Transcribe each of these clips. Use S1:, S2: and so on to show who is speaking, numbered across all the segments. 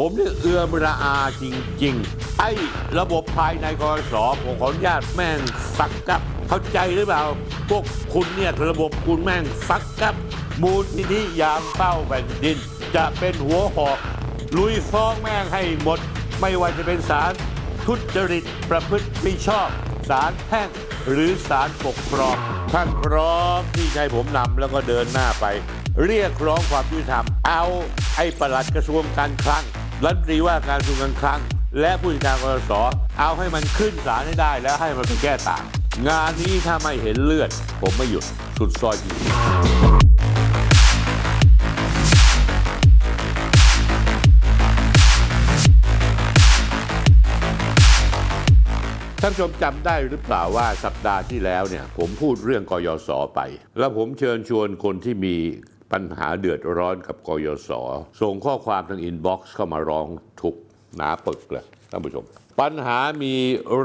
S1: ผมเนี่ยเอือมระอาจริง ๆ ไอ้ระบบภายในกรสผมขออนุญาตแม่งสักกับ เข้าใจหรือเปล่า พวกคุณเนี่ยระบบคุณแม่งสักกับ มูลนิธิยามเป้าแผ่นดิน จะเป็นหัวหอกลุยฟ้องแม่งให้หมด ไม่ว่าจะเป็นศาลทุจริตประพฤติไม่ชอบศาลแพ่งหรือศาลปกครองท่านพร้อมที่ให้ผมนำแล้วก็เดินหน้าไป เรียกร้องความยุติธรรมเอาไอ้ประหลัดกระทรวงการคลัง รัฐมนตรีว่าการกระทรวงการคลัง และผู้จัดการกรสเอาให้มันขึ้นศาลให้ได้แล้วให้มันไปแก้ต่าง งานนี้ถ้าไม่เห็นเลือด ผมไม่หยุดสุดซอยจริงท่านผู้ชมจำได้หรือเปล่าว่าสัปดาห์ที่แล้วเนี่ยผมพูดเรื่องกยศไป แล้วผมเชิญชวนคนที่มี ปัญหาเดือดร้อนกับกยศส่งข้อความทางอินบ็อกซ์เข้ามาร้องทุกหนาปึกเลยท่านผู้ชม ปัญหามี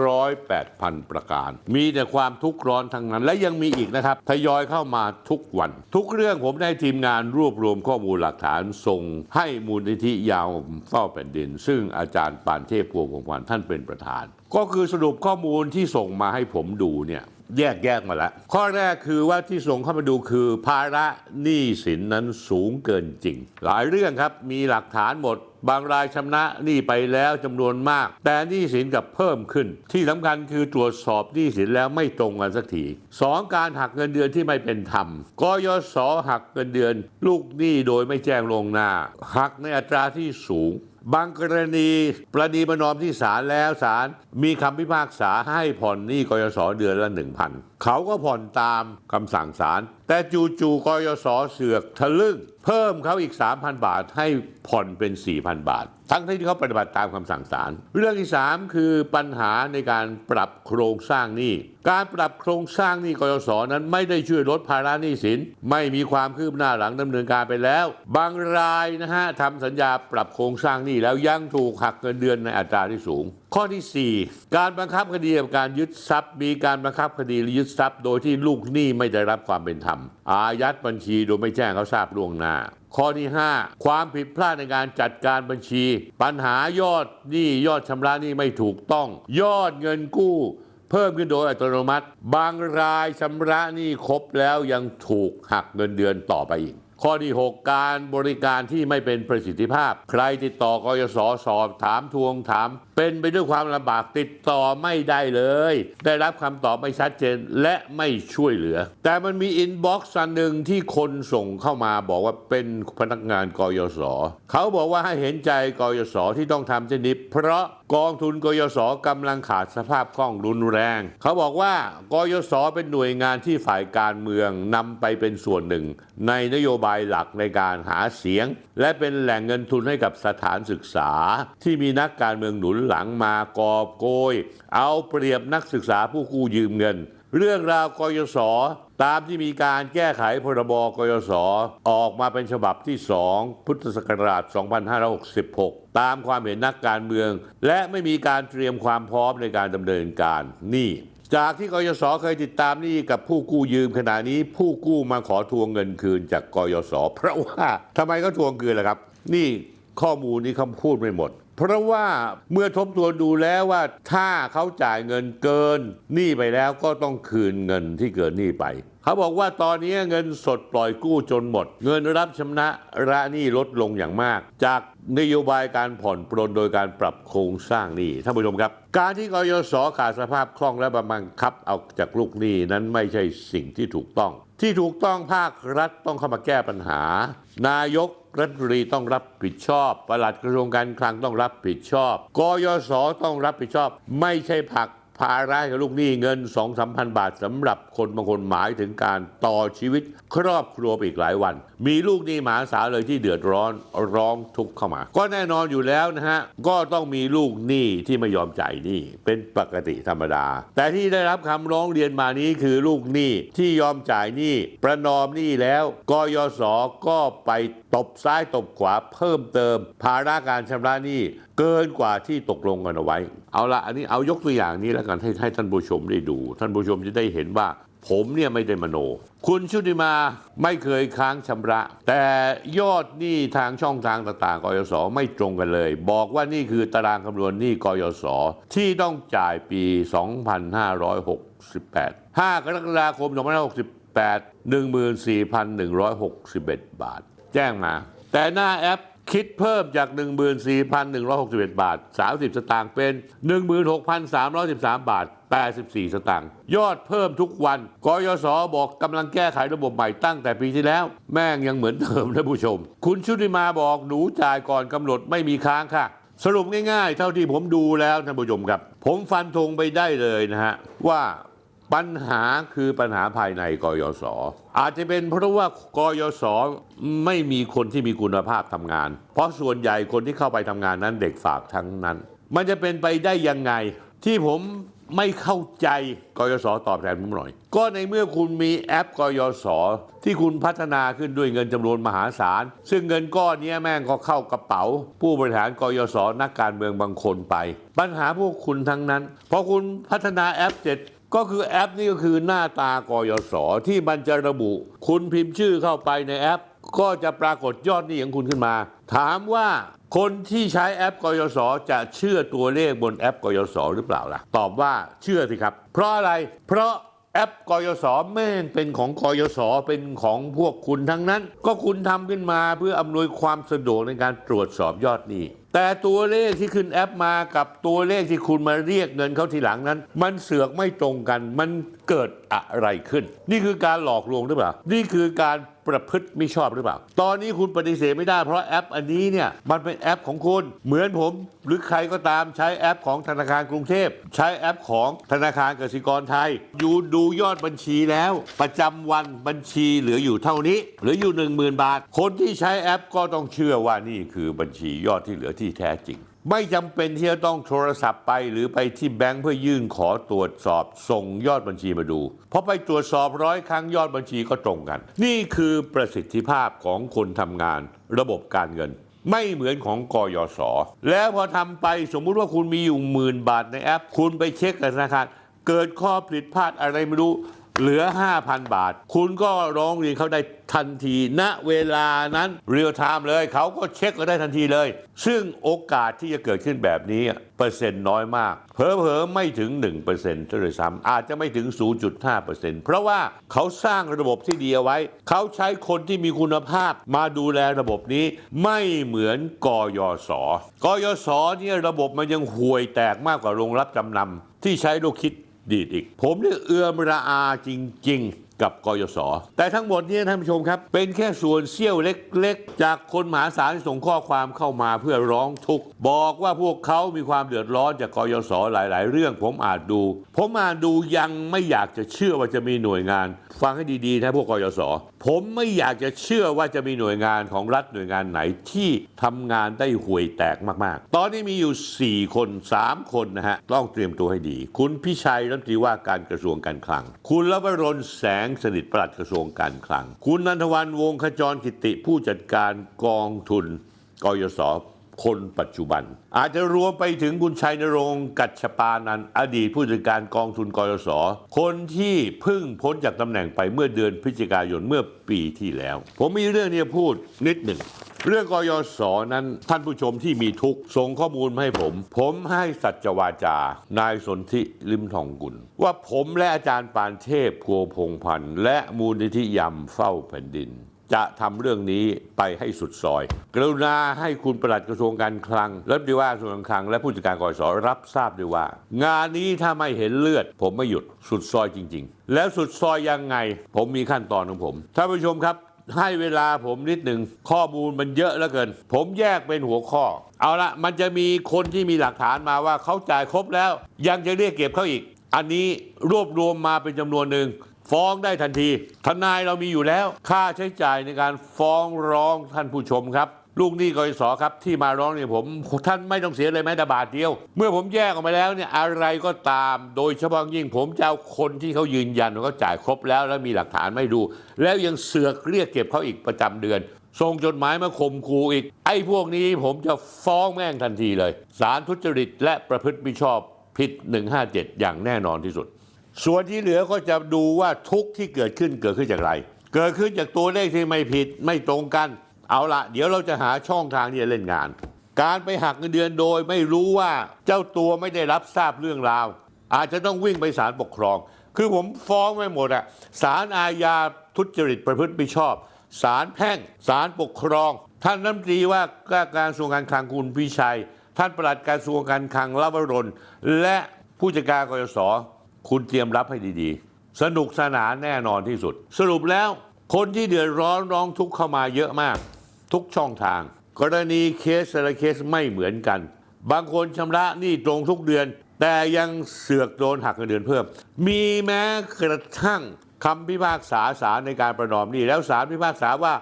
S1: ร้อยแปดพันประการ มีแต่ความทุกข์ร้อนทั้งนั้น และยังมีอีกนะครับ ทยอยเข้ามาทุกวัน ทุกเรื่องผมได้ทีมงานรวบรวมข้อมูลหลักฐานส่งให้มูลนิธิยาวเฝ้าแผ่นดิน ซึ่งอาจารย์ปานเทพพวงของขวัญท่านเป็นประธาน ก็คือสรุปข้อมูลที่ส่งมาให้ผมดูเนี่ย แยกแยกมาแล้วข้อแรกคือว่าที่ส่งเข้ามาดูคือ ภาระหนี้สินนั้นสูงเกินจริง หลายเรื่องครับมีหลักฐานหมด บางรายชำระหนี้ไปแล้วจำนวนมาก แต่หนี้สินกลับเพิ่มขึ้น ที่สำคัญคือตรวจสอบหนี้สินแล้วไม่ตรงกันสักทีสองการหักเงินเดือนที่ไม่เป็นธรรมกยศหักเงินเดือน ลูกหนี้โดยไม่แจ้งลงหน้าหักในอัตราที่สูง บางกรณีประนีประนอมที่ศาลแล้วศาลมีคำพิพากษาให้ผ่อนหนี้กยศเดือนละหนึ่งพัน เขาก็ผ่อนตามคำสั่งศาลแต่จู่ๆกยศเสือกทะลึ่ง เพิ่มเขาอีก 3,000 บาทให้ผ่อนเป็น 4,000 บาท ทั้งที่เขาปฏิบัติตามคำสั่งศาลเรื่องที่ 3 คือปัญหาในการปรับโครงสร้างหนี้การปรับโครงสร้างหนี้กยศนั้นไม่ได้ช่วยลดภาระหนี้สิน ไม่มีความคืบหน้าหลังดำเนินการไปแล้ว บางรายนะฮะทำสัญญาปรับโครงสร้างหนี้แล้วยังถูกหักเงินเดือนในอัตราที่สูง ข้อที่ 4 การบังคับคดีกับการยึดทรัพย์ มีการบังคับคดีหรือยึดทรัพย์ โดยที่ลูกหนี้ไม่ได้รับความเป็นธรรม อายัดบัญชีโดยไม่แจ้งเขาทราบล่วงหน้า ข้อที่ 5 ความผิดพลาดในการจัดการบัญชี ปัญหายอดหนี้ยอดชำระหนี้ไม่ถูกต้อง ยอดเงินกู้ เพิ่มขึ้นโดยอัตโนมัติ บางรายชำระหนี้ครบแล้วยังถูกหักเงินเดือนต่อไปอีก ข้อที่ 6 การบริการที่ไม่เป็นประสิทธิภาพ ใครติดต่อกยศสอบถามทวงถาม เป็นไปด้วยความลำบากติดต่อไม่ได้เลย ได้รับคำตอบไม่ชัดเจนและไม่ช่วยเหลือ แต่มันมีอินบ็อกซ์อันหนึ่งที่คนส่งเข้ามาบอกว่าเป็นพนักงานกยศเขาบอกว่าให้เห็นใจกยศที่ต้องทำเช่นนี้เพราะ กองทุนกยศกำลังขาดสภาพคล่องรุนแรง เขาบอกว่ากยศเป็นหน่วยงานที่ฝ่ายการเมืองนำไปเป็นส่วนหนึ่ง ในนโยบายหลักในการหาเสียง และเป็นแหล่งเงินทุนให้กับสถานศึกษา ที่มีนักการเมืองหนุนหลังมากอบโกย เอาเปรียบนักศึกษาผู้กู้ยืมเงิน เรื่องราวกยศ ตามที่มีการแก้ไขพรบกยศออกมาเป็นฉบับที่ 2 พุทธศักราช 2566 ตามความเห็นนักการเมือง และไม่มีการเตรียมความพร้อมในการดำเนินการนี่จากที่กยศเคยติดตามนี้กับผู้กู้ยืมขณะนี้ผู้กู้มาขอทวงเงินคืนจากกยศเพราะว่าทำไมเขาทวงคืนล่ะครับ นี่ข้อมูลนี้คำพูดไม่หมด เพราะว่าเมื่อทบทวนดูแล้วว่าถ้าเขาจ่ายเงินเกินหนี้ไปแล้วก็ต้องคืนเงินที่เกินหนี้ไป เขาบอกว่าตอนนี้เงินสดปล่อยกู้จนหมด เงินรับชำนะระหนี้ลดลงอย่างมาก จากนโยบายการผ่อนปรนโดยการปรับโครงสร้างหนี้ท่านผู้ชมครับ การที่กยศขาดสภาพคล่องและบังคับเอาจากลูกหนี้นั้นไม่ใช่สิ่งที่ถูกต้อง ที่ถูกต้องภาครัฐต้องเข้ามาแก้ปัญหา นายก รัฐมนตรีต้องรับผิดชอบปลัดกระทรวงการคลังต้องรับผิดชอบกยศต้องรับผิดชอบ ไม่ใช่ผลักภาระกับลูกหนี้เงินสองสามพันบาทสำหรับคนบางคนหมายถึงการต่อชีวิตครอบครัวไปอีกหลายวัน มีลูกหนี้หมาศาลเลยที่เดือดร้อนร้องทุกข์เข้ามา ก็แน่นอนอยู่แล้วนะฮะ ก็ต้องมีลูกหนี้ที่ไม่ยอมจ่ายหนี้เป็นปกติธรรมดา แต่ที่ได้รับคำร้องเรียนมานี้คือลูกหนี้ที่ยอมจ่ายหนี้ประนอมหนี้แล้วกยศก็ไปตบซ้ายตบขวาเพิ่มเติม ภาระการชำระหนี้เกินกว่าที่ตกลงกันเอาไว้ เอาละอันนี้เอายกตัวอย่างนี้แล้วกันให้ให้ท่านผู้ชมได้ดู ท่านผู้ชมจะได้เห็นว่า ผมเนี่ยไม่ได้มโน คุณชุติมาไม่เคยค้างชำระ แต่ยอดหนี้ทางช่องทางต่างๆกยศไม่ตรงกันเลย บอกว่านี่คือตารางคำนวณหนี้กยศที่ต้องจ่ายปี 2568 5 กรกฎาคม 2568 14,161 บาท แจ้งมา แต่หน้าแอป คิดเพิ่มจาก 14,161 บาท 30 สตางค์เป็น 16,313 บาท 84 สตางค์ยอดเพิ่มทุกวันกยศบอกกำลังแก้ไขระบบใหม่ตั้งแต่ปีที่แล้ว แม่งยังเหมือนเดิมนะผู้ชม คุณชุติมาบอกหนูจ่ายก่อนกำหนดไม่มีค้างค่ะ สรุปง่ายๆ เท่าที่ผมดูแล้วท่านผู้ชมครับ ผมฟันธงไปได้เลยนะฮะว่า ปัญหาคือปัญหาภายในกยศอาจจะเป็นเพราะว่ากยศไม่มีคนที่มีคุณภาพทำงาน เพราะส่วนใหญ่คนที่เข้าไปทำงานนั้นเด็กฝากทั้งนั้น มันจะเป็นไปได้ยังไง ที่ผมไม่เข้าใจกยศตอบแทนผมหน่อย ก็ในเมื่อคุณมีแอปกยศที่คุณพัฒนาขึ้นด้วยเงินจำนวนมหาศาล ซึ่งเงินก้อนนี้แม่งก็เข้ากระเป๋า ผู้บริหารกยศนักการเมืองบางคนไป ปัญหาพวกคุณทั้งนั้นพอคุณพัฒนาแอปเสร็จ ก็คือแอปนี่ก็คือหน้าตากยศที่มันจะระบุ คุณพิมพ์ชื่อเข้าไปในแอป ก็จะปรากฏยอดหนี้ของคุณขึ้นมา ถามว่าคนที่ใช้แอปกยศจะเชื่อตัวเลขบนแอปกยศหรือเปล่าล่ะ ตอบว่าเชื่อสิครับ เพราะอะไรเพราะแอปกยศแม่งเป็นของกยศเป็นของพวกคุณทั้งนั้น ก็คุณทำขึ้นมาเพื่ออำนวยความสะดวกในการตรวจสอบยอดหนี้ แต่ตัวเลขที่ขึ้นแอปมากับตัวเลขที่คุณมาเรียกเงินเขาทีหลังนั้น มันเสือกไม่ตรงกัน มันเกิดอะไรขึ้น นี่คือการหลอกลวงหรือเปล่า นี่คือการประพฤติไม่ชอบหรือเปล่า ตอนนี้คุณปฏิเสธไม่ได้เพราะแอปอันนี้เนี่ยมันเป็นแอปของคุณ เหมือนผม หรือใครก็ตามใช้แอปของธนาคารกรุงเทพ ใช้แอปของธนาคารกสิกรไทย อยู่ดูยอดบัญชีแล้ว ประจำวันบัญชีเหลืออยู่เท่านี้ เหลืออยู่ 1 0,000 บาท คนที่ใช้แอปก็ต้องเชื่อว่านี่คือบัญชียอดที่เหลือที่แท้จริง ไม่จำเป็นที่จะต้องโทรศัพท์ไปหรือไปที่แบงค์เพื่อยื่นขอตรวจสอบส่งยอดบัญชีมาดูเพราะไปตรวจสอบร้อยครั้งยอดบัญชีก็ตรงกัน นี่คือประสิทธิภาพของคนทำงาน ระบบการเงิน ไม่เหมือนของกยศแล้วพอทำไปสมมุติว่าคุณมีอยู่หมื่นบาทในแอป คุณไปเช็คกับธนาคารเกิดข้อผิดพลาดอะไรไม่รู้ เหลือ 5,000 บาท คุณก็ร้องเรียนเขาได้ทันทีณเวลานั้นเรียลไทม์เลยเขาก็เช็คก็ได้ทันทีเลย ซึ่งโอกาสที่จะเกิดขึ้นแบบนี้ เปอร์เซ็นต์น้อยมาก เพอเพอๆไม่ถึง 1%เท่าเลยซ้ำอาจจะไม่ถึง 0.5%เพราะว่าเขาสร้างระบบที่ดีเอาไว้ เขาใช้คนที่มีคุณภาพมาดูแลระบบนี้ ไม่เหมือนกยศกยศเนี่ยระบบมันยังห่วยแตกมากกว่าโรงรับจำนำที่ใช้โลกคิด ดีดอีก ผมเนี่ยเอือมระอาจริง กับกยศแต่ทั้งหมดนี่ยท่านผู้ชมครับ เป็นแค่ส่วนเสี้ยวเล็กๆ จากคนมหาศาลที่ส่งข้อความเข้ามาเพื่อร้องทุกข์บอกว่าพวกเขามีความเดือดร้อนจากกยศหลาย ๆ เรื่องผมอ่านดู ผมอ่านดูยังไม่อยากจะเชื่อว่าจะมีหน่วยงาน ฟังให้ดีๆนะพวกกยศผมไม่อยากจะเชื่อว่าจะมีหน่วยงานของรัฐหน่วยงานไหนที่ทำงานได้ห่วยแตกมากๆ ตอนนี้มีอยู่ 4 คน 3 คนนะฮะต้องเตรียมตัวให้ดี คุณพิชัยรัฐมนตรีว่าการกระทรวงการคลัง คุณลวรนแสงสนิทปลัดกระทรวงการคลัง คุณนันทวันวงขจรกิติผู้จัดการกองทุนกยศคนปัจจุบัน อาจจะรวมไปถึงคุณชัยนรงค์กัจฉปานันอดีตผู้จัดการกองทุนกยศคนที่เพิ่งพ้นจากตำแหน่งไปเมื่อเดือนพฤศจิกายนเมื่อปีที่แล้ว ผมมีเรื่องนี้พูดนิดหนึ่ง เรื่องกยศนั้นท่านผู้ชมที่มีทุกข์ส่งข้อมูลมาให้ผม ผมให้สัจวาจา นายสนธิลิมทองกุล ว่าผมและอาจารย์ปานเทพพัวพงพันธ์และมูลนิธิยำเฝ้าแผ่นดิน จะทำเรื่องนี้ไปให้สุดซอย กรุณาให้คุณประหลัดกระทรวงการคลังรัฐมนตรีว่ากระทรวงการคลัง และผู้จัดการกสรับทราบด้วยว่า งานนี้ถ้าไม่เห็นเลือด ผมไม่หยุดสุดซอยจริง ๆ แล้วสุดซอยยังไง ผมมีขั้นตอนของผมท่านผู้ชมครับ ให้เวลาผมนิดหนึ่งข้อมูลมันเยอะเหลือเกิน ผมแยกเป็นหัวข้อ เอาละมันจะมีคนที่มีหลักฐานมาว่าเขาจ่ายครบแล้ว ยังจะเรียกเก็บเขาอีก อันนี้รวบรวมมาเป็นจำนวนหนึ่งฟ้องได้ทันที ทนายเรามีอยู่แล้ว ค่าใช้จ่ายในการฟ้องร้องท่านผู้ชมครับ ลูกหนี้กยศครับที่มาร้องเนี่ยผมท่านไม่ต้องเสียเลยแม้แต่บาทเดียว เมื่อผมแยกออกมาแล้วเนี่ยอะไรก็ตาม โดยเฉพาะยิ่งผมจะเอาคนที่เขายืนยันว่าเขาจ่ายครบแล้วแล้วมีหลักฐานไม่ดู แล้วยังเสือกเรียกเก็บเขาอีกประจำเดือนส่งจดหมายมาข่มขู่อีก ไอ้พวกนี้ผมจะฟ้องแม่งทันทีเลย สารทุจริตและประพฤติมิชอบผิด 157 อย่างแน่นอนที่สุด ส่วนที่เหลือก็จะดูว่าทุกที่เกิดขึ้นเกิดขึ้นจากอะไร เกิดขึ้นจากตัวเลขที่ไม่ผิดไม่ตรงกัน เอาละเดี๋ยวเราจะหาช่องทางที่จะเล่นงาน การไปหักเงินเดือนโดยไม่รู้ว่าเจ้าตัวไม่ได้รับทราบเรื่องราว อาจจะต้องวิ่งไปศาลปกครอง คือผมฟ้องไม่หมดอะศาลอาญาทุจริตประพฤติมิชอบศาลแพ่งศาลปกครอง ท่านรัฐมนตรีว่าการกระทรวงการคลังคุณพิชัย ท่านประหลัดกระทรวงการคลังลวรนและผู้จัดการกยศคุณเตรียมรับให้ดีๆ สนุกสนานแน่นอนที่สุด สรุปแล้วคนที่เดือดร้อนร้องทุกข์เข้ามาเยอะมาก ทุกช่องทาง กรณีเคสแต่ละเคสไม่เหมือนกัน บางคนชำระหนี้ตรงทุกเดือน แต่ยังเสือกโดนหักเงินเดือนเพิ่ม มีแม้กระทั่งคำพิพากษาศาลในการประนอมหนี้แล้วศาลพิพากษาว่า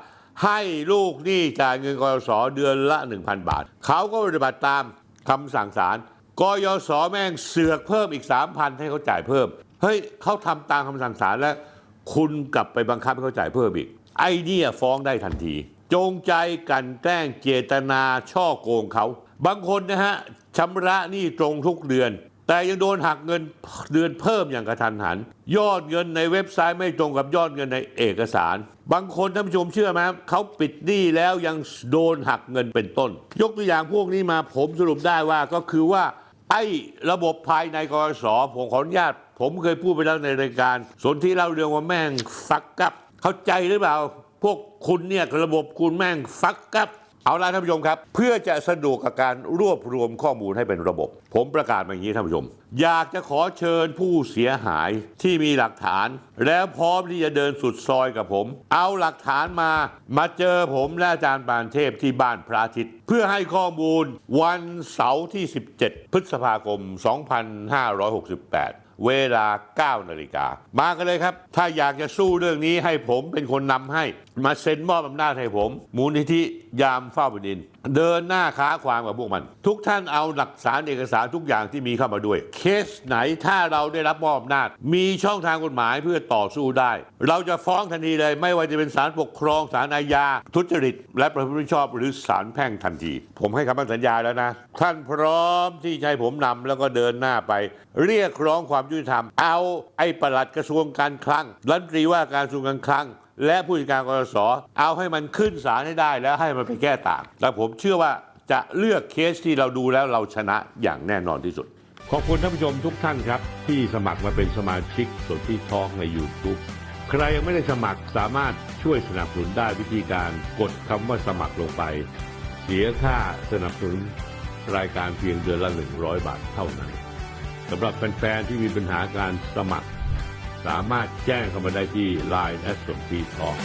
S1: ให้ลูกหนี้จ่ายเงินกยศเดือนละ 1,000 บาท เขาก็ปฏิบัติตามคำสั่งศาลกยศแม่งเสือกเพิ่มอีก 3,000 ให้เขาจ่ายเพิ่ม เฮ้ยเขาทำตามคำสั่งศาลแล้ว คุณกลับไปบังคับให้เขาจ่ายเพิ่มอีก ไอ้เนี่ยฟ้องได้ทันที จงใจกันแกล้งเจตนาช่อโกงเขา บางคนนะฮะชำระหนี้ตรงทุกเดือน แต่ยังโดนหักเงินเดือนเพิ่มอย่างกระทันหัน ยอดเงินในเว็บไซต์ไม่ตรงกับยอดเงินในเอกสาร บางคนท่านผู้ชมเชื่อไหมครับเขาปิดหนี้แล้วยังโดนหักเงินเป็นต้น ยกตัวอย่างพวกนี้มาผมสรุปได้ว่าก็คือว่าไอ้ระบบภายในกรสผมขออนุญาต ผมเคยพูดไปแล้วในรายการ สนที่เล่าเรื่องว่าแม่งฟักกับ เข้าใจหรือเปล่า พวกคุณเนี่ยระบบคุณแม่งฟักกับเอาล่ะท่านผู้ชมครับ เพื่อจะสะดวกกับการรวบรวมข้อมูลให้เป็นระบบ ผมประกาศมาอย่างนี้ท่านผู้ชม อยากจะขอเชิญผู้เสียหายที่มีหลักฐาน แล้วพร้อมที่จะเดินสุดซอยกับผม เอาหลักฐานมามาเจอผมและอาจารย์ปานเทพที่บ้านพระอาทิตย์ เพื่อให้ข้อมูลวันเสาร์ที่ 17 พฤษภาคม 2568 เวลา 9 นาฬิกา มากันเลยครับ ถ้าอยากจะสู้เรื่องนี้ให้ผมเป็นคนนำให้ มาเซ็นมอบอำนาจให้ผม มูลนิธิยามเฝ้าแผ่นดินเดินหน้าค้าความกับพวกมัน ทุกท่านเอาหลักฐานเอกสารทุกอย่างที่มีเข้ามาด้วย เคสไหนถ้าเราได้รับมอบอำนาจมีช่องทางกฎหมายเพื่อต่อสู้ได้ เราจะฟ้องทันทีเลย ไม่ว่าจะเป็นศาลปกครองศาลอาญา ทุจริต และประพฤติมิชอบหรือศาลแพ่งทันที ผมให้คำมั่นสัญญาแล้วนะ ท่านพร้อมที่จะให้ผมนำแล้วก็เดินหน้าไป เรียกร้องความยุติธรรม เอาไอ้ปลัดกระทรวงการคลังรัฐมนตรีว่าการกระทรวงการคลัง และผู้จัดการกรสเอาให้มันขึ้นศาลให้ได้แล้วให้มันไปแก้ต่าง และผมเชื่อว่าจะเลือกเคสที่เราดูแล้วเราชนะอย่างแน่นอนที่สุด ขอบคุณท่านผู้ชมทุกท่านครับ ที่สมัครมาเป็นสมาชิกสนที่ทองใน YouTube ใครยังไม่ได้สมัครสามารถช่วยสนับสนุนได้วิธีการกดคำว่าสมัครลงไป เสียค่าสนับสนุนรายการเพียงเดือนละ 100 บาทเท่านั้นสำหรับแฟนๆที่มีปัญหาการสมัคร สามารถแจ้งเข้ามาได้ที่ Line แอสสมพีทอง